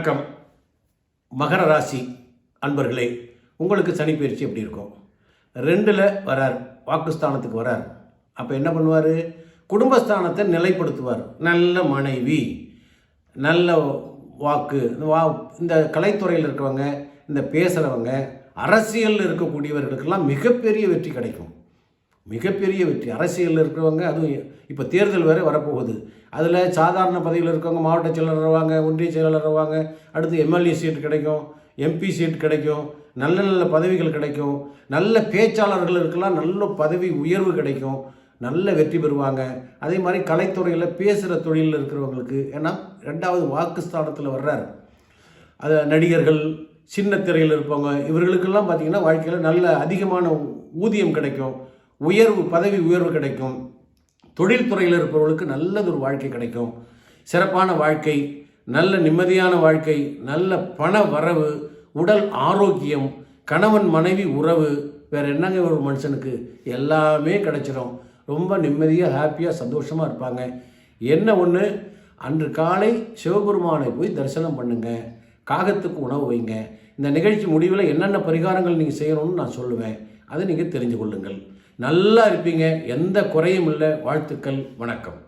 வணக்கம். மகர ராசி அன்பர்களே உங்களுக்கு சனி பயிற்சி எப்படி இருக்கும்? ரெண்டில் வரார் வாக்குஸ்தானத்துக்கு வரார். அப்போ என்ன பண்ணுவார்? குடும்பஸ்தானத்தை நிலைப்படுத்துவார். நல்ல மனைவி நல்ல வாக்கு இந்த வா இந்த கலைத்துறையில் இருக்கிறவங்க இந்த பேசுகிறவங்க அரசியலில் இருக்கக்கூடியவர்களுக்கெல்லாம் மிகப்பெரிய வெற்றி கிடைக்கும். மிகப்பெரிய வெற்றி. அரசியலில் இருக்கிறவங்க அதுவும் இப்போ தேர்தல் வேறு வரப்போகுது. அதில் சாதாரண பதவியில் இருக்கவங்க மாவட்ட செயலாளர் வருவாங்க ஒன்றிய செயலாளர் வருவாங்க அடுத்து எம்எல்ஏ சீட் கிடைக்கும் எம்பி சீட் கிடைக்கும் நல்ல நல்ல பதவிகள் கிடைக்கும் நல்ல பேச்சாளர்களுக்கெல்லாம் நல்ல பதவி உயர்வு கிடைக்கும் நல்ல வெற்றி பெறுவாங்க. அதே மாதிரி கலைத்துறையில் பேசுகிற தொழிலில் இருக்கிறவங்களுக்கு ஏன்னா ரெண்டாவது வாக்குஸ்தானத்தில் வர்றார். அது நடிகர்கள் சின்ன திரையில் இருப்பவங்க இவர்களுக்கெல்லாம் பார்த்திங்கன்னா வாழ்க்கையில் நல்ல அதிகமான ஊதியம் கிடைக்கும். உயர்வு பதவி உயர்வு கிடைக்கும். தொழில்துறையில் இருப்பவர்களுக்கு நல்லது ஒரு வாழ்க்கை கிடைக்கும். சிறப்பான வாழ்க்கை நல்ல நிம்மதியான வாழ்க்கை நல்ல பண வரவு உடல் ஆரோக்கியம் கணவன் மனைவி உறவு வேறு என்னங்க ஒரு மனுஷனுக்கு? எல்லாமே கிடைச்சிடும் ரொம்ப நிம்மதியாக ஹாப்பியாக சந்தோஷமாக இருப்பாங்க. என்ன ஒன்று அன்று காலை சிவபெருமானை போய் தரிசனம் பண்ணுங்கள் காகத்துக்கு உணவு வைங்க. இந்த நிகழ்ச்சி முடிவில் என்னென்ன பரிகாரங்கள் நீங்கள் செய்யணும்னு நான் சொல்லுவேன். அதை நீங்கள் தெரிஞ்சு கொள்ளுங்கள் நல்லா இருப்பீங்க. எந்த குறையும் இல்லை. வாழ்த்துக்கள். வணக்கம்.